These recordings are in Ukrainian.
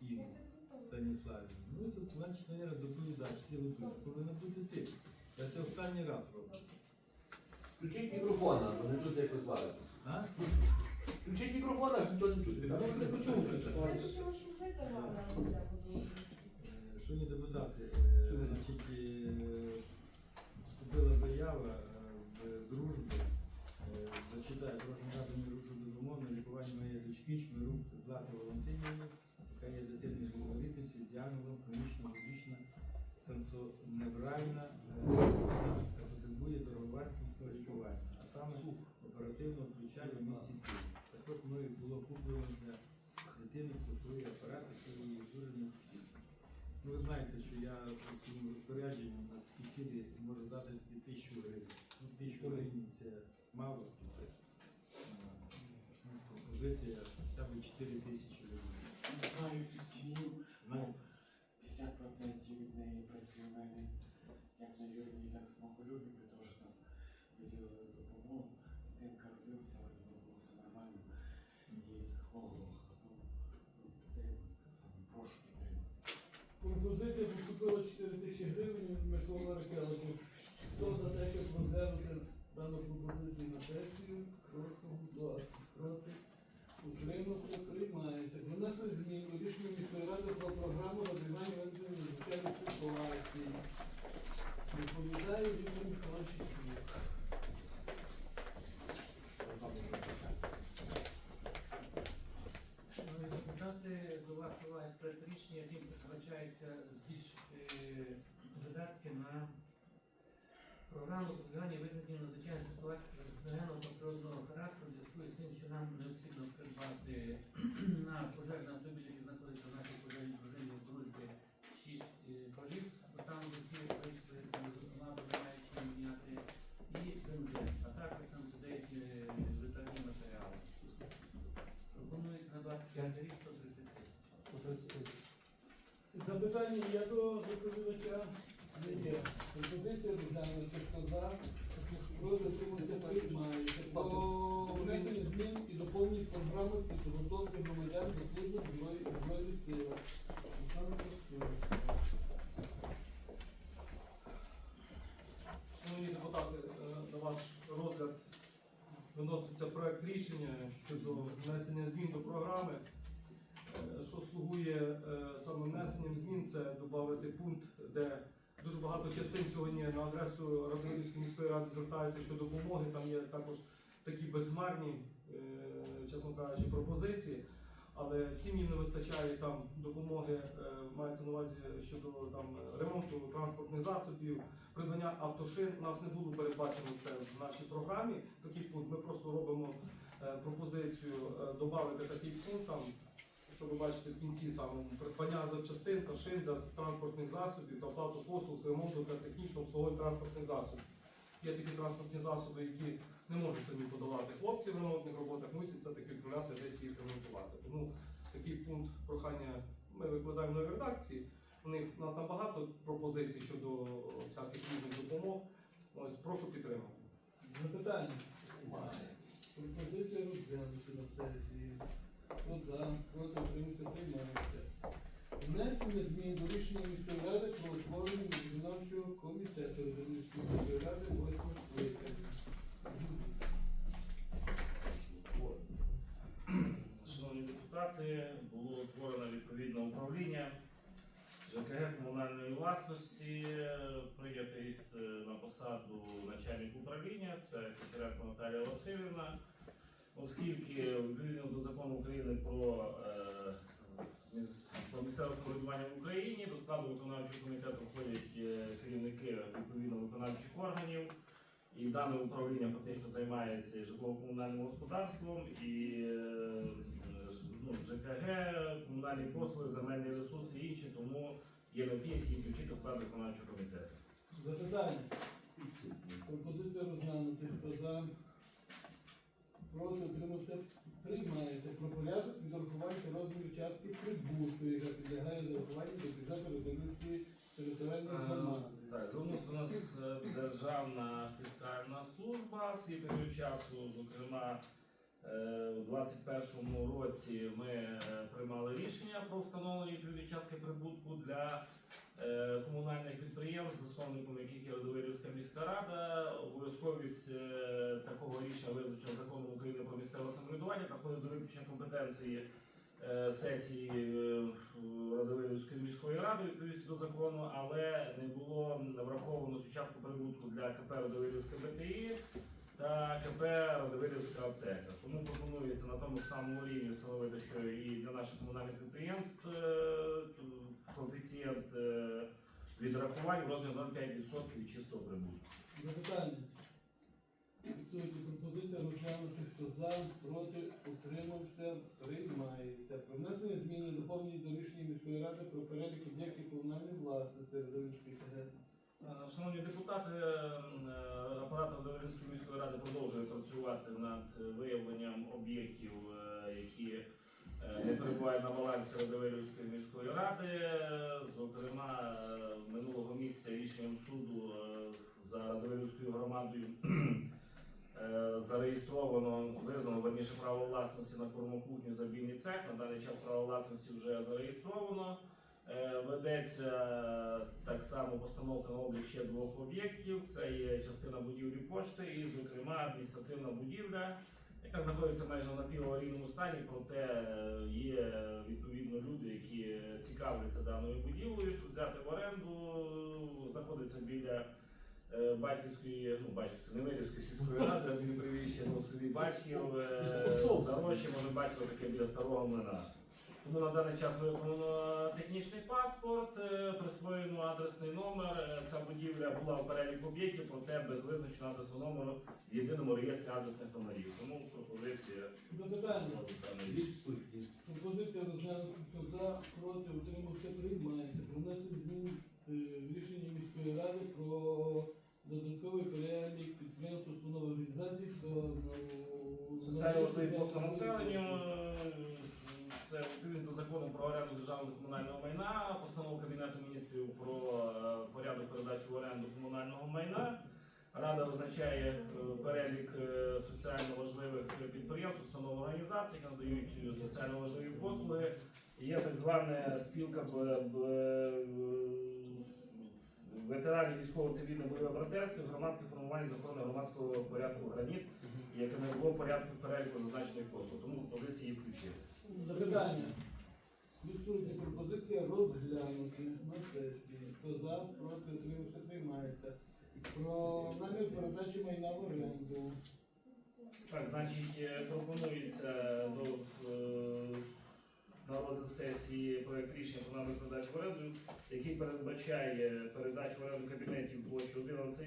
на Гриценчук і Станіславі. Ну тут, значить, наверное, доповідач, ти ведуть, повинен бути ти. Я це останній раз роблю. Включіть мікрофон, а то не чути, як ви сваритесь. А? Включіть мікрофон, а нічого не чути. Я не почув. Е, Шановні депутати, е, значить, е, вступила заява е, з дружби. Е, Зачитаю, прошу надати мені рушу на лікування моєї дочки Чмирук Злати Валентинівни, яка є дитиною з діагнозом хронічна медична сенсоневральна е, та потребує дороговартісного лікування, а саме оперативного втручання в місті Києві. Також мною було куплено для дитини цифровий апарат, який їй дуже необхідний. Ну, ви знаєте, що я по цьому розпорядженню на такі цілі можу дати тільки тисячу гривень. Ну, тисячу гривень це мало. Ну, Пропозиція хоча б 4 тисячі гривень. Знаю пісню, ну, 50% від неї працює в мене як на Юрні, так смаколюбі, ми теж там виділили допомогу. Дитинка родилася, вроді би було все нормально. І оглохла. Ну, ну, підтримуйте саме, прошу підтримати. Пропозиція поступила 4 тисячі Микола Ракеличу. Хто за те, щоб розглянути дану пропозицію на сесію, прошу голосувати. Проти. Утримався, приймається. Внесли зміни у рішення міської ради про програму розвивання надзвичайних ситуацій. Відповідає Віктор Михайлович. Шановні депутати, до вашої уваги проект рішення, яким передбачається збільшити видатки на програму запобігання виникнення надзвичайних ситуацій техногенного та природного характеру зв'язку з тим, що нам необхідно придбати на пожежний автомобіль, який знаходиться в нашій пожежній дружині в дружбі 6 полів, бо там до цієї количества ладу міняти, і бензин, а також там ще деякі витратні матеріали. Пропонується на 25 рік 130 тисяч. Запитання є до доповідача? Є. Пропозиція розглянути, хто за, проти утримався, приймається. Про внесення змін і доповнень програми підготовки громадян до служби Збройних силах. Шановні депутати, е, на ваш розгляд виноситься проект рішення щодо внесення змін до програми. Е, Що слугує е, саме внесенням змін, це додати пункт, де дуже багато частин сьогодні на адресу Радивської міської ради звертаються щодо допомоги. Там є також такі безмарні, е, чесно кажучи, пропозиції. Але всім їм не вистачає там допомоги, е, мається на увазі щодо там ремонту транспортних засобів, придбання автошин. У нас не було передбачено це в нашій програмі. Такий пункт. Ми просто робимо е, пропозицію додати такий пункт там. Що ви бачите в кінці саме придбання запчастин та шин для транспортних засобів та оплату послуг з ремонту та технічного обслуговування транспортних засобів. Є такі транспортні засоби, які не можуть самі подавати хлопці в ремонтних роботах, мусять все таки відправляти десь їх ремонтувати. Тому такий пункт прохання ми викладаємо в новій редакції. У них у нас набагато пропозицій щодо всяких різних допомог. Ось прошу підтримати. Запитання? Пропозиція розглянути на сесії. Хто за, проти утримався, приймається. Внесення змін до рішення міської ради про утворення виконавчого комітету Радивської міської ради 8 скликання. Шановні депутати, було утворено відповідне управління ЖКГ комунальної власності, прийнятий на посаду начальник управління, це Кучеренко Наталія Васильівна. Оскільки відповідно до закону України про, е, про місцеве самоврядування в Україні до складу виконавчого комітету входять е, керівники відповідно виконавчих органів. І дане управління фактично займається житлово-комунальним господарством, і е, ну, ЖКГ, комунальні послуги, земельні ресурси і інші, тому є необхідність їх включити склад виконавчого комітету. Запитання? Пропозиція розглянути. Хто за? Проти утримався. Приймається. Про порядок відрахування розміру частки прибутку, яка підлягає зарахуванню до бюджету Родинської територіальної громади. Так, звернувся до нас е, Державна фіскальна служба свій період часу, зокрема. е, У 2021 році ми е, приймали рішення про встановлення відповідної частки прибутку для е, комунальних підприємств, засновником яких є Родовирівська міська рада. Обов'язковість е, такого рішення визначена законом України про місцеве самоврядування, проходить до виключення компетенції е, сесії е, Радовилівської міської ради відповідно до закону, але не було враховано цю частку прибутку для КП Радовилівська БТІ та КП Радовилівська аптека. Тому пропонується на тому самому рівні встановити, що і для наших комунальних підприємств е, коефіцієнт відрахувань в розмірі 0,5% від чистого прибутку. Запитання. Відсутні пропозиція розглянути. Хто за? Проти утримався. Приймається. Про внесення зміни доповнені до рішення міської ради про перелік об'єктів комунальної власності Родинської ТГ. Е, Шановні депутати, е, апарат Радовилівської міської ради продовжує працювати над виявленням об'єктів, е, які е, не перебувають на балансі Радовилівської міської ради. Е, Зокрема, е, минулого місяця рішенням суду е, за Радовилівською громадою е, зареєстровано, визнано верніше право власності на кормокухню забійний цех. На даний час право власності вже зареєстровано. Е, Ведеться так само постановка на облік ще двох об'єктів. Це є частина будівлі пошти і, зокрема, адміністративна будівля, яка знаходиться майже на напіваварійному стані, проте е, є відповідно люди, які цікавляться даною будівлею, щоб взяти в оренду, знаходиться біля е, батьківської, ну батьківської, Немирівської сільської ради, адмінпривіщення в селі Батьків, е, Зарощі, може бачили таке біля старого млина. Тому на даний час виконано технічний паспорт, е, присвоєно адресний номер. Е, Ця будівля була в переліку об'єктів, проте без визначеного адресного номеру в єдиному реєстрі адресних номерів. Тому пропозиція Запитання. Пропозиція розглянути. За? Проти утримався. Приймається. Про внесення змін е, в рішення міської ради про додатковий перелік підприємств, установ організацій, що ну, Соціально послуги населенню. е, Це відповідно до закону про оренду державного комунального майна, постанову Кабінету міністрів про е, порядок передачі в оренду комунального майна. Рада визначає е, перелік е, соціально важливих підприємств, установ організацій, які надають е, соціально важливі послуги. Є так звана спілка ветеранів військово-цивільного бойового братерства, громадське формування закону громадського порядку граніт, яке не було порядку переліку зазначених послуг. Тому пропозиції їх включити. Запитання. Відсутня пропозиція розглянути на сесії. Хто за, проти, утримався, приймається. Про намір передачі майна в оренду. Так, значить, е, пропонується до е, на розгляд сесії проект рішення про намір передачі в оренду, який передбачає передачу в оренду кабінетів площі 11,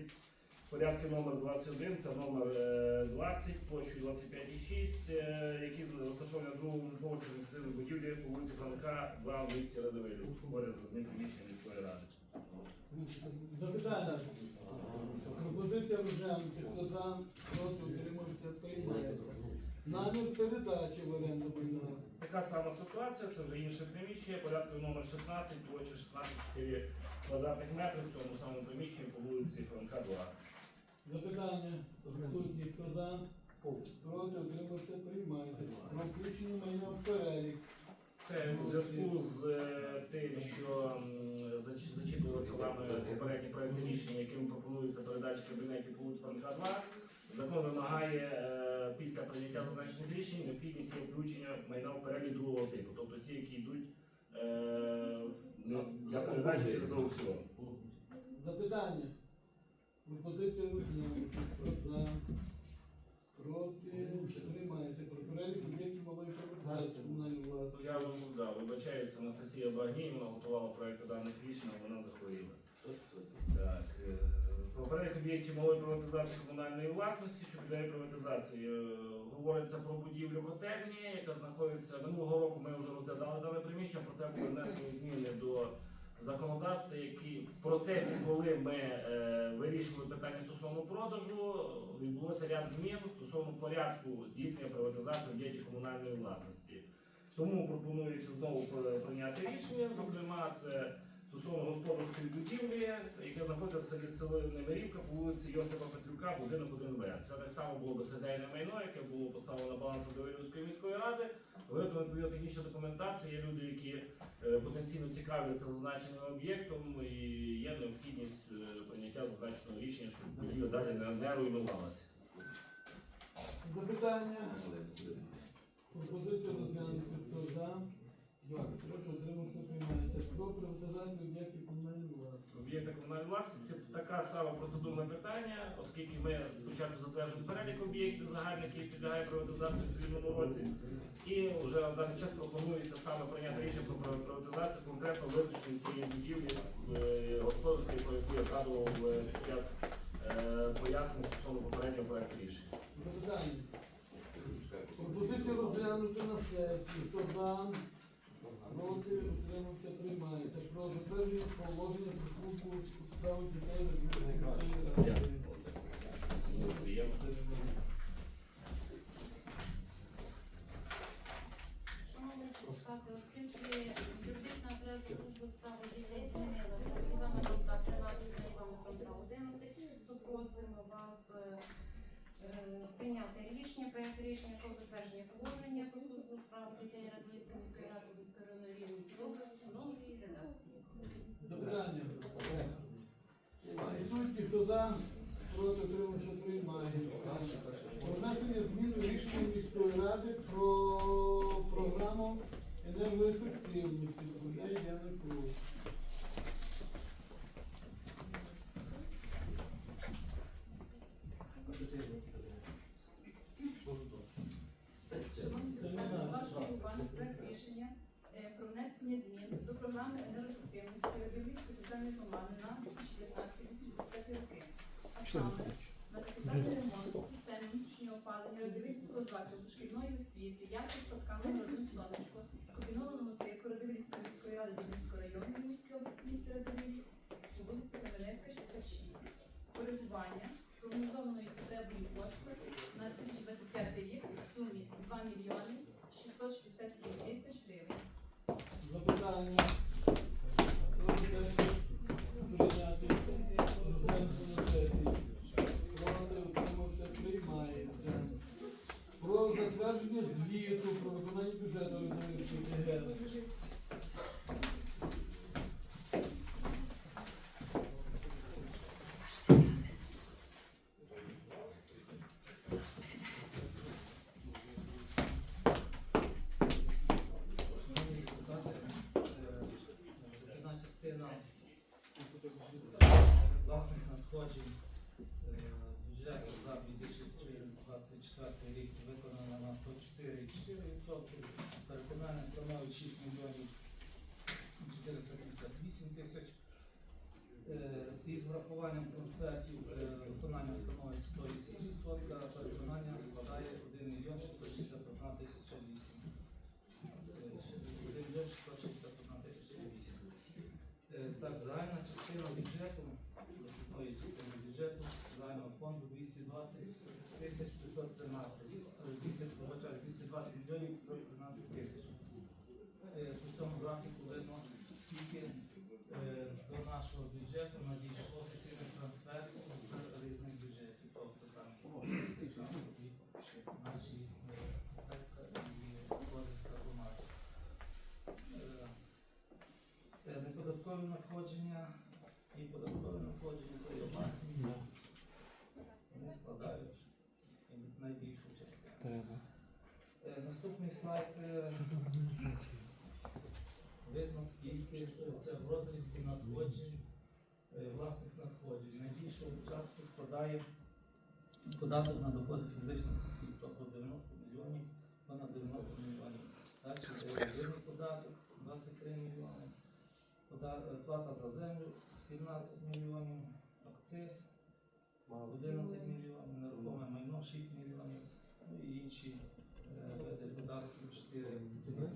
порядки номер 21 та номер е, 20, площею 25,6, е, які розташовані на другому поверсі адміністративної будівлі по вулиці Франка, 2 в місті Радовилів, поряд з одним приміщенням міської ради. Запитання. Пропозиція розглянути. Хто за, проти, утримався, приймається. Намір передачі в оренду майна. Така сама ситуація, це вже інше приміщення, порядку номер 16, площа 16,4 квадратних метрів в цьому самому приміщенні по вулиці Франка 2. Запитання. Хто за, проти, утримався, приймається. Про включення майна в перелік. Це у зв'язку з е, тим, що м, зач- зачитувалося вами попередні проекти рішення, яким пропонується передача кабінетів по вулиці Франка 2. Закон вимагає е, після прийняття зазначених рішень необхідність є включення майна в перелік другого типу, тобто ті, які йдуть для передачі через аукціон. Запитання. Пропозиція розглянути. За, проти, приймається. Про перелік об'єктів малої приватизації комунальної власності. Я вам да, вибачаюся, Анастасія Багній, вона готувала проекти даних рішень, вона захворіла. Так, е, перелік об'єктів малої приватизації комунальної власності, що підлягає приватизації, е, говориться про будівлю котельні, яка знаходиться минулого року. Ми вже розглядали дане приміщення, проте були внесені зміни до законодавства, які в процесі, коли ми е, вирішували питання стосовно продажу, відбулося ряд змін стосовно порядку здійснення приватизації об'єктів комунальної власності. Тому пропонується знову при- прийняти рішення. Зокрема, це стосовно господарської будівлі, яке знаходиться в селі село Немирівка по вулиці Йосипа Петлюка, будинок 1В. Це так само було безхазяйне майно, яке було поставлено на баланс Довірівської міської ради. Виготовлена відповідна технічна документація. Є люди, які е, потенційно цікавляться зазначеним об'єктом, і є необхідність е, прийняття зазначеного рішення, щоб будівля далі не, не руйнувалася. Запитання. Пропозиція розглянути. Хто за? Дякую. Проти. Про приватизацію об'єктів комунальної власності. Об'єкти комунальної власності це така сама процедурне питання, оскільки ми спочатку затверджуємо перелік об'єктів загальний, який підлягає приватизації в відповідному році. І вже на даний час пропонується саме прийняти рішення про приватизацію конкретно визначення цієї будівлі е, господарської, про яку я згадував е, під час е, пояснень стосовно попереднього проекту рішення. Пропозиція розглянути на сесії. Хто за? Проти утримався приймається. Про затвердження положення про службу дітей на Дякую. Шановні депутати, оскільки юридична адреса служби справи дітей змінилася з вами номер 13 на вами номер 11, то просимо вас прийняти рішення, проєкт рішення про затвердження положення про службу справи дітей Радвійської міської ради районної Рівненської області в новій редакції. Запитання. Відсутні, хто за? Проти утримався приймається. Про внесення змін у рішення міської ради про програму енергоефективності. Доповідає Яна Круг. Шановні Це не депутати, наш. до вашої уваги проект рішення е, про внесення змін до програми енергоефективності Радивільської територіальної громади на 2019-2025 роки. А саме на капітальний ремонт системи внутрішнього опалення Радивільського закладу шкільної освіти, ясла садка номер 1 сонечко, комбінованому типу Радивільської міської ради Рівненського району міської області міста Радивіль, по вулиці Кам'янецька, 66. Коригування з прогнозованою потребою коштів на 2025 рік у сумі 2 мільйони 667 тисяч гривень. Запитання. Проти те, щоб прийняти розглянути на сесії. Проти утримався приймається. Про затвердження звіту про виконання бюджету Радивільської ТГ. депутати, е, дохідна частина власних надходжень е, бюджету за 2024 рік виконана на 104,4%, переконання становить 6 мільйонів 458 тисяч. Е, Із врахуванням трансфертів е, виконання становить 108%, е, надходження і податкові надходження то є власні. Вони складають найбільшу частину. Е, Наступний слайд. е, Видно, скільки це в розрізі надходжень, е, власних надходжень. Найбільшу частку складає податок на доходи фізичних осіб, тобто 90 мільйонів, понад 90 мільйонів. Далі е, єдиний податок 23 мільйони, плата за землю 17 мільйонів, акциз 11 мільйонів, нерухоме майно 6 мільйонів, ну і інші е, види податків 4 мільйони.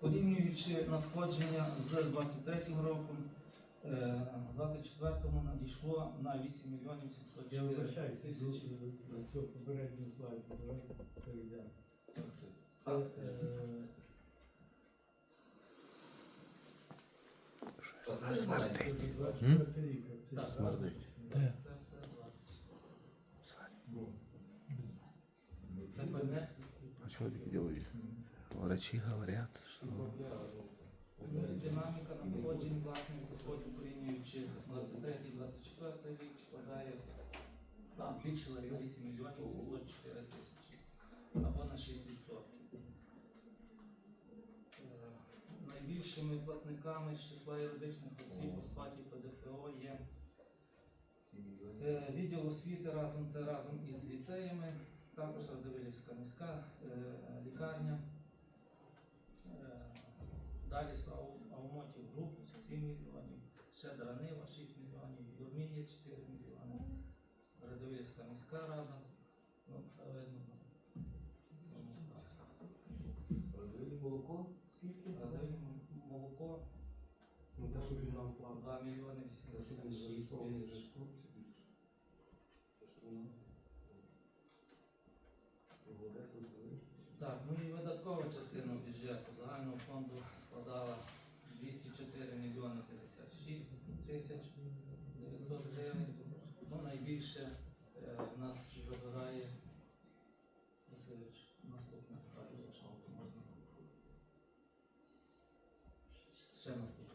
Порівнюю найбільші надходження з 23 роком. Е, У 24-му надійшло на 8 мільйонів Я 704 вибачаюся, тисячі. на цього попереднього слайду, перейдемо. Це, Так, е, Це смерти. це 24 рік. це- Смердить. Все 20. А что такие делают? Врачи говорят, что Динаміка надходжень власних доходів порівнюючи 23-24 рік складає збільшилась на 8 мільйонів 704 тисячі або на 6%. Найбільшими платниками з числа юридичних осіб у сплаті ПДФО є е, відділ освіти разом це разом із ліцеями, також Радивилівська міська е, лікарня. Е, Далі Ау- Аумотів груп 7 мільйонів, ще Дранива 6 мільйонів, Юрмія 4 мільйони, Радивилівська міська рада, ну все видно. Нам платить. 2 мільйони 86 тисяч. Так, ну і видаткова частина бюджету загального фонду складала 204 мільйони 56 тисяч 900 гривень. Ну, найбільше е, нас забирає Васильович, наступне слайд, якщо можна. Ще наступне.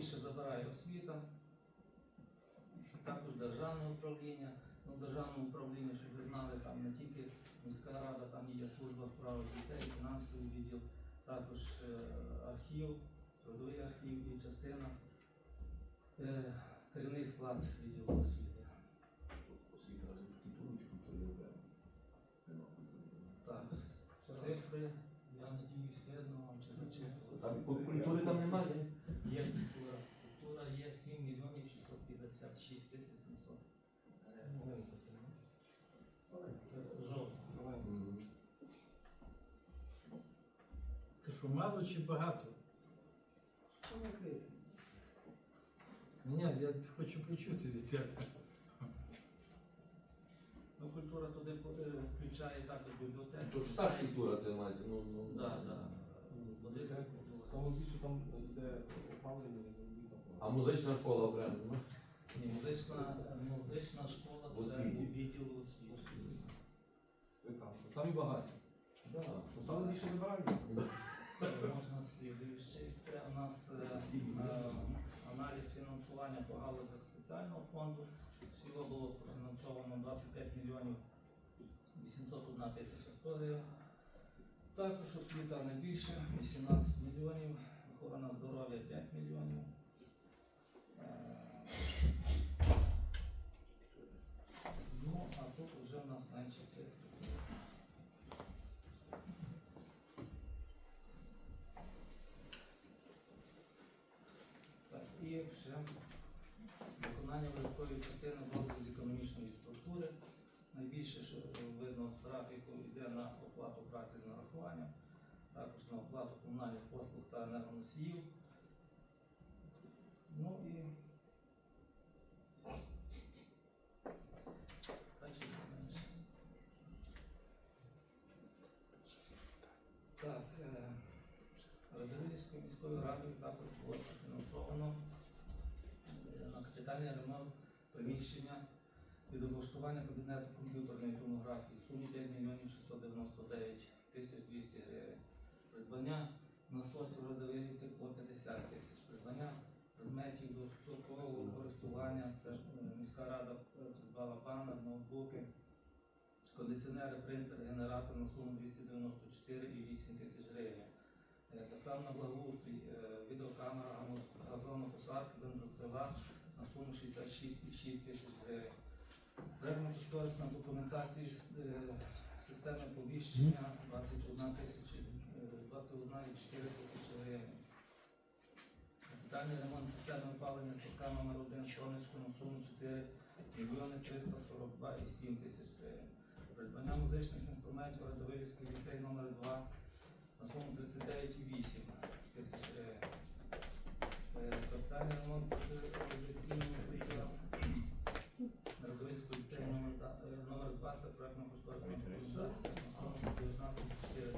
Найбільше забирає освіта, також державне управління. Ну, державне управління, щоб ви знали, там не тільки міська рада, там є служба справ дітей, фінансовий відділ, також е, архів, трудовий архів і частина е, керівний склад відділу освіти. Так, цифри, я надіюсь, видно вам чи зачитувати. Там культури там немає? Є культура. Культура є 7 мільйонів 656 тисяч 700 гривень. Це жовтий. Ти що, мало чи багато? Ні, я хочу почути від тебе. Ну, культура туди е, включає також бібліотеку. То ж вся ж культура це мається, ну, ну. Так, так. Буде культура. Тому більше там йде опалення, не. А музична школа окремо, ну? Ні, музична, музична школа В це освіті. у відділу освіти. Ви там. Самі багаті. Да. Ну, Саме більше вибирають. Можна слідуючий. Це у нас е, е, аналіз фінансування по галузях спеціального фонду. Всього було профінансовано 25 мільйонів 801 тисяча 100 гривень. Також освіта не більше, 18 мільйонів, охорона здоров'я 5 мільйонів. Е, Ну, а тут вже в нас менші цифри. Так, і ще виконання видаткової частини в розрізі економічної структури. Найбільше, що видно з графіку, йде на оплату праці з нарахуванням, також на оплату комунальних послуг та енергоносіїв. Ну і та чисто менше. Так, е, Радивилівською міською радою також було профінансовано е, на капітальний ремонт приміщення від облаштування кабінету комп'ютерної томографії в сумі 5 мільйонів 699 тисяч 200 гривень. Придбання насосів Радивилів тепло 50 тисяч. Придбання предметів дострокового користування. Це е, міська рада е, придбала банер, ноутбуки, кондиціонери, принтер, генератор на суму 294,8 тисяч гривень. Е, Так само на благоустрій, відеокамера, газо- газонокосарка, бензопила на суму 66,6 тисяч гривень. Проектно-кошторисна документація е, системи повіщення 21 тисячі, е, 21,4 тисячі гривень. Капітальний ремонт системи опалення садка номер 1 Сонецького на суму 4 мільйони 342,7 тисяч гривень. Придбання музичних інструментів Радовилівський ліцей номер 2 на суму 39,8 тисяч гривень. Е, Капітальний ремонт 20 проєктно-кошторисна документація, номер 1949.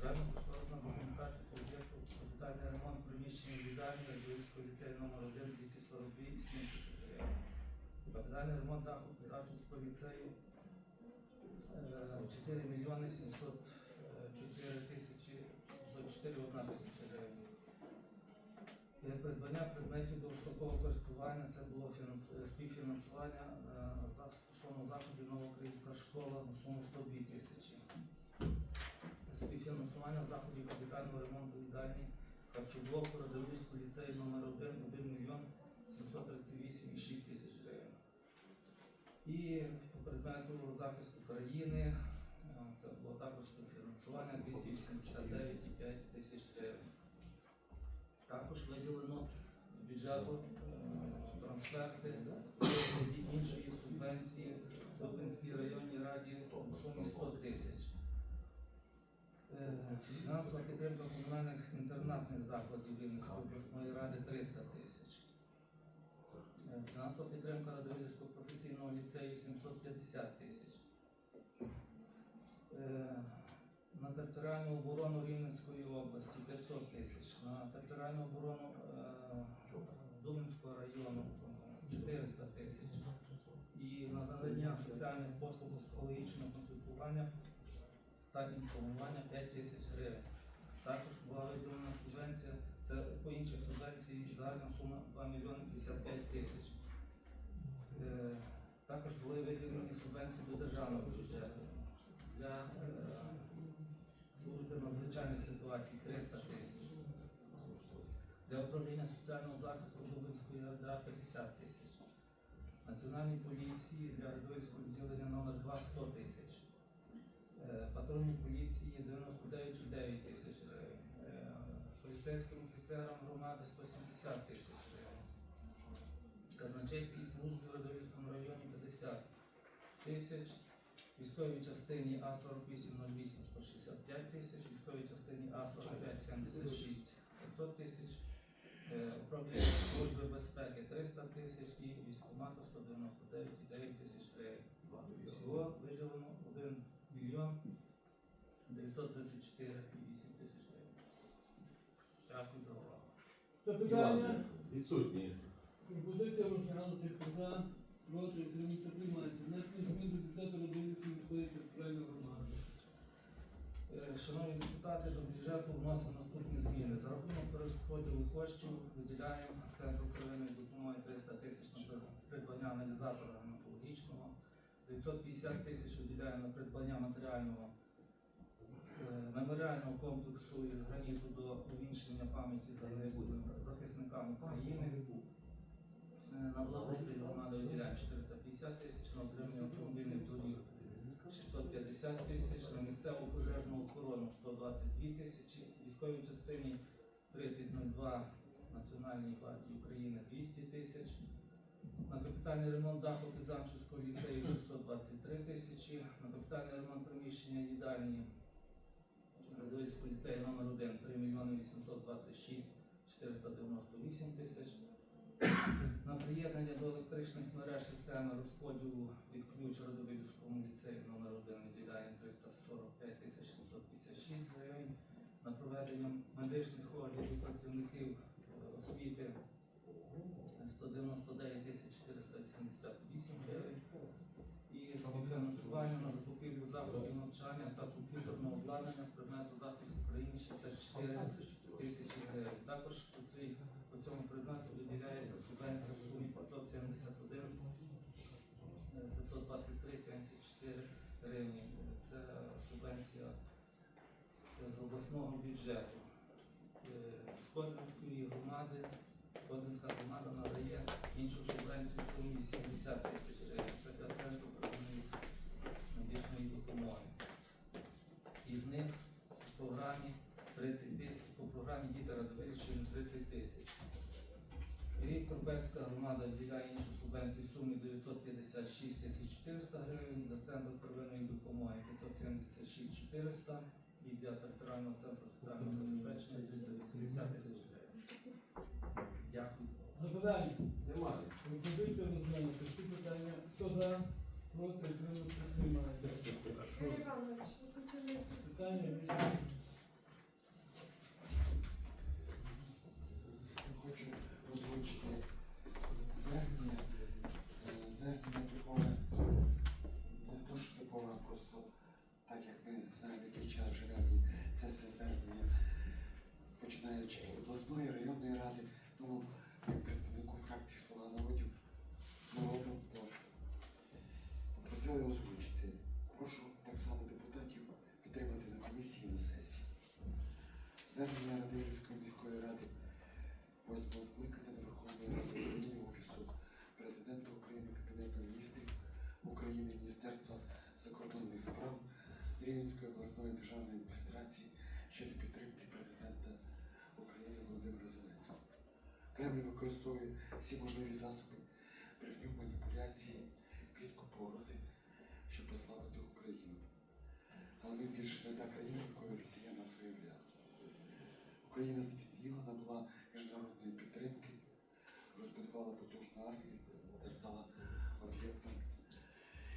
Проєктно-кошторисна документація по об'єкту капітальний ремонт приміщення віддальні Радіївського ліцею номер 1 242 70 Капітальний ремонт Зарчинського ліцею 4 мільйони 704 тисячі 704 одна тисяча гривень. Придбання предметів довгострокового користування це було е, співфінансування школа на суму 102 тисячі. Співфінансування заходів капітального ремонту їдальні харчоблоку Радивильського ліцею номер 1 1 мільйон 738,6 тисяч гривень. І по предмету захисту країни е, це було також співфінансування 289,5 тисяч гривень. Також виділено з бюджету е, трансферти іншої субвенції Дубинській районній раді у сумі 100 тисяч. Е, Фінансова підтримка комунальних інтернатних закладів Вінницької обласної ради 300 тисяч. Е, Фінансова підтримка Радивилівського професійного ліцею 750 тисяч. Е, На територіальну оборону Рівненської області 500 тисяч. На територіальну оборону е, району е, 400 тисяч. Надання соціальних послуг психологічного консультування та інформування 5 тисяч гривень. Також була виділена субвенція, це по інших субвенцій загальна сума 2 мільйони 55 тисяч. Е, Також були виділені субвенції до державного бюджету для е, служби надзвичайних ситуацій 300 тисяч. Для управління соціального захисту Дубинської РДА 50 тисяч. Національній поліції для Радовицького відділення номер 2 100 тисяч. Е, Патрульній поліції 99,9 тисяч гривень. Е, Поліцейським офіцерам громади 170 тисяч гривень. Казначейській службі в Радовицькому районі 50 тисяч. Військовій частині А4808 165 тисяч, військовій частині А4576 500 тисяч, управління служби безпеки 300 тисяч і військкомату 199,9 тисяч гривень. Всього виділено 1 мільйон 934,8 тисяч гривень. Дякую за увагу. Запитання? Відсутні. Пропозиція розглянути за, проти, приймається. Внесення змін до бюджету Родинівської міської територіальної. Е, Шановні депутати, до бюджету вносимо наступні зміни. За рахунок перерозподілу коштів виділяємо центру первинної допомоги 300 тисяч на придбання аналізатора гематологічного, 950 тисяч виділяємо на придбання матеріального е, меморіального комплексу із граніту до увінчення пам'яті загиблим захисникам України. Е, На благоустрій громади виділяємо 450 тисяч, на отримання автомобільних доріг 650 тисяч, на місцеву пожежну охорону 122 тисячі, військовій частині 3002 Національній гвардії України 200 тисяч, на капітальний ремонт даху Пізанчівського ліцею 623 тисячі, на капітальний ремонт приміщення їдальні Радовицького ліцею номер 1 3 мільйони 826 498 тисяч. На приєднання до електричних мереж системи розподілу від ключ Радовилівському ліцею номер 1 виділяємо 345 756 гривень. На проведення медичних оглядів працівників е, освіти 199 488 гривень. І співфінансування на закупівлю заходів навчання та комп'ютерного обладнання з предмету захисту України 64 тисячі гривень. Також по, цій, по цьому предмету виділяється субвенція в сумі 571 е, 523 74 гривні. Це субвенція з обласного бюджету. Е, З Козинської громади Козинська громада надає іншу субвенцію в сумі 80 тисяч гривень. Це для центру первинної медичної допомоги. Із них в програмі 30 тисяч, по програмі діти Радовилівщини 30 тисяч. Рік громада виділяє іншу субвенцію в сумі 956 тисяч 400 гривень, для центру первинної допомоги 576 400, і для територіального центру соціального забезпечення 380 тисяч гривень. Дякую. Запитання. Немає. Пропозиція розглянути. Всі питання. Хто за? Проти, хотіли якусь Питання пропозицію? Обласної районної ради, тому як представнику фракції Слуга народів народу теж попросили озвучити. Прошу так само депутатів підтримати на комісії на сесії. Звернення Радивівської міської ради восьмого скликання до Верховної Ради України, Офісу Президента України, Кабінету міністрів України, Міністерства закордонних справ, Рівненської обласної державної адміністрації щодо підтримки президента України Володимира Зеленського. Кремль використовує всі можливі засоби брехню, маніпуляції, підкуп погрози, щоб послабити Україну. Але ми більше не та країна, якою Росія нас виявляла. Україна спізніла, набула міжнародної підтримки, розбудувала потужну армію та стала об'єктом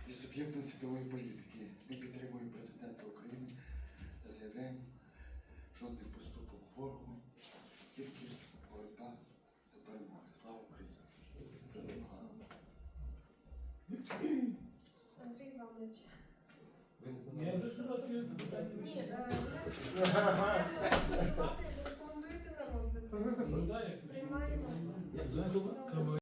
і суб'єктом світової політики. Ми підтримуємо президента України та заявляємо жодних поступок ворогу, тільки боротьба до перемоги. Слава Україні! Андрій Іванович. Я вже сказав, що питання. Ні, е, внести рекомендуєте на сесії? Ну, Приймаємо.